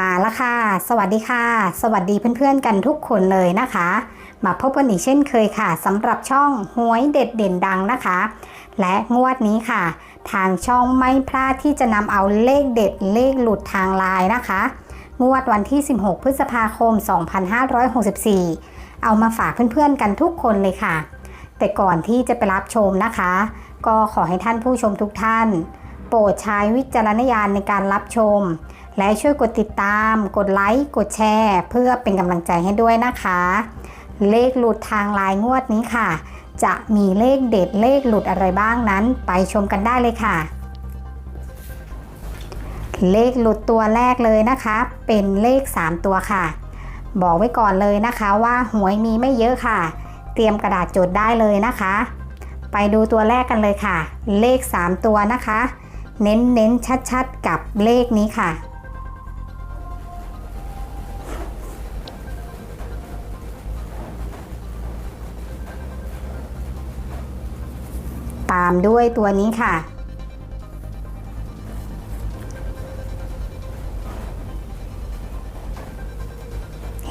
มาแล้วค่ะ สวัสดีค่ะ สวัสดีเพื่อนๆกันทุกคนเลยนะคะ มาพบกันอีกเช่นเคยค่ะสำหรับช่องหวยเด็ดเด่นดังนะคะ และงวดนี้ค่ะ ทางช่องไม่พลาดที่จะนำเอาเลขเด็ดเลขหลุดทางไลน์นะคะ งวดวันที่ 16 พฤษภาคม 2564 เอามาฝากเพื่อนๆกันทุกคนเลยค่ะ แต่ก่อนที่จะไปรับชมนะคะ ก็ขอให้ท่านผู้ชมทุกท่าน โปรดใช้วิจารณญาณในการรับชม และช่วยกดติดตาม กดไลค์ กดแชร์ เพื่อเป็นกำลังใจให้ด้วยนะคะ เลขหลุดทางลายงวดนี้ค่ะ จะมีเลขเด็ดเลขหลุดอะไรบ้างนั้น ไปชมกันได้เลยค่ะ เลขหลุดตัวแรกเลยนะคะ เป็นเลข 3 ตัวค่ะ บอกไว้ก่อนเลยนะคะว่าหวยมีไม่เยอะค่ะ เตรียมกระดาษจดได้เลยนะคะ ไปดูตัวแรกกันเลยค่ะ เลข 3 ตัวนะคะ เน้นเน้นชัดๆ กับเลขนี้ค่ะ ตามด้วยตัวนี้ค่ะ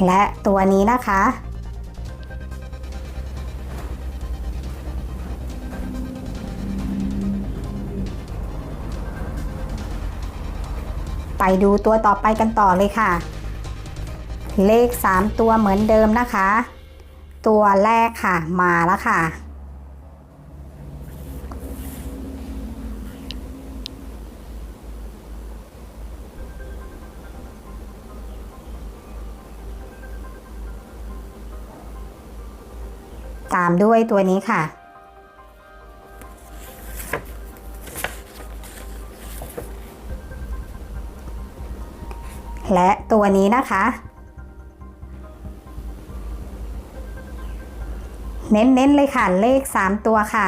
และตัวนี้นะคะ ไปดูตัวต่อไปกันต่อเลยค่ะ เลข 3 ตัวเหมือนเดิมนะคะ ตัวแรกค่ะมาแล้วค่ะ ตามด้วยตัวนี้ค่ะ และตัวนี้นะคะ เน้นๆเลยค่ะเลข 3 ตัวค่ะ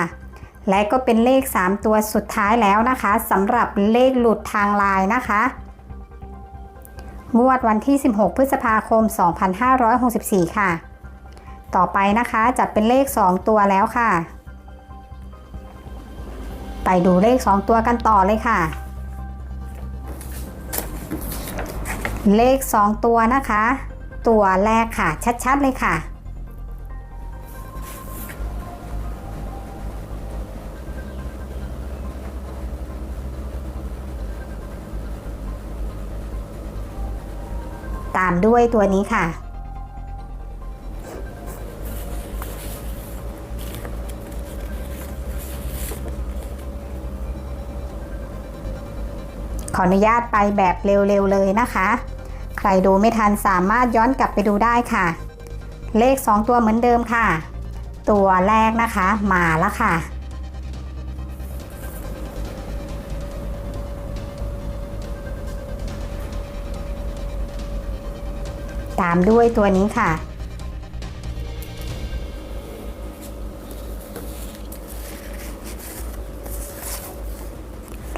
และก็เป็นเลข 3 ตัวสุดท้ายแล้วนะคะสำหรับเลขหลุดทางลน์นะคะงวดวันที่ 16 พฤษภาคม 2564 ค่ะ ต่อไปนะคะจะเป็นเลข 2 ตัวแล้วค่ะ ไปดูเลข 2 ตัวกันต่อเลยค่ะ เลข 2 ตัวนะคะ ตัวแรกค่ะ ชัด ๆ เลยค่ะ ตามด้วยตัวนี้ค่ะ ขออนุญาตไปแบบเร็ว ๆ เลยนะคะ รดูไม่ทันสามารถย้อนกลับไปดูได้ค่ะ เลข 2 ตัวเหมือนเดิมค่ะ ตัวแรกนะคะมาแล้วค่ะ ตามด้วยตัวนี้ค่ะ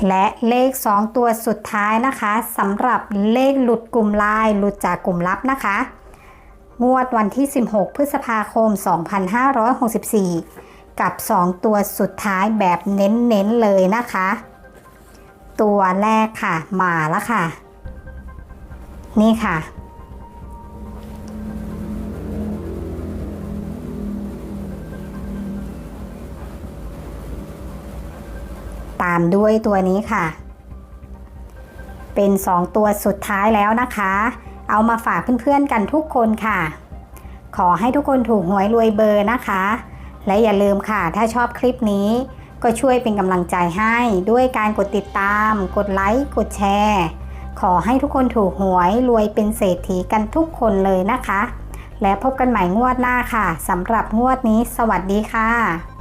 และเลข 2 ตัวสุดท้ายนะคะสำหรับเลขหลุดกลุ่มไลน์หลุดจากกลุ่มลับนะคะ งวดวันที่ 16 พฤษภาคม 2564 กับ 2 ตัวสุดท้ายแบบเน้นๆเลยนะคะ ตัวแรกค่ะมาแล้วค่ะ นี่ค่ะ ตามด้วยตัวนี้ค่ะ เป็น 2 ตัวสุดท้ายแล้วนะคะ เอามาฝากเพื่อนๆกันทุกคนค่ะ ขอให้ทุกคนถูกหวยรวยเบอร์นะคะ และอย่าลืมค่ะ ถ้าชอบคลิปนี้ก็ช่วยเป็นกำลังใจให้ด้วยการกดติดตาม กดไลค์ กดแชร์ ขอให้ทุกคนถูกหวยรวยเป็นเศรษฐีกันทุกคนเลยนะคะ และพบกันใหม่งวดหน้าค่ะสำหรับงวดนี้ สวัสดีค่ะ